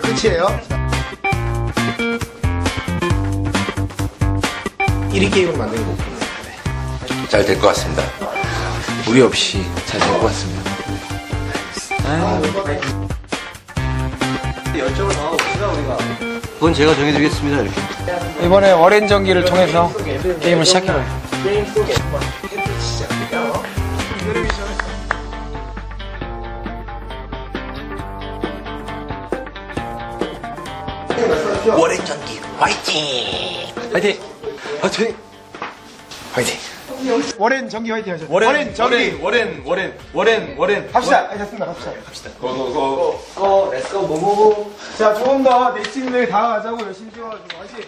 끝이에요. 1위 게임을 만드는 거군요. 잘될 것 같습니다. 무리 없이 잘 될 것 같습니다. 그건 제가 정해드리겠습니다. 이렇게. 이번에 월엔 전기를 통해서 게임을 시작해봐요. 월행 전기 화이팅! 화이팅! 화이팅! 화이팅! 월엔 전기 화이팅 하셨죠? 월엔, 전기! 월엔, 월엔, 월엔, 월엔. 합시다. 아, 됐습니다. 합시다. 합시다. 고고고. 고, 렛츠고, 모모모. 자, 조금 더 내 친구에게 다가가자고 열심히 뛰어가지고 화이팅!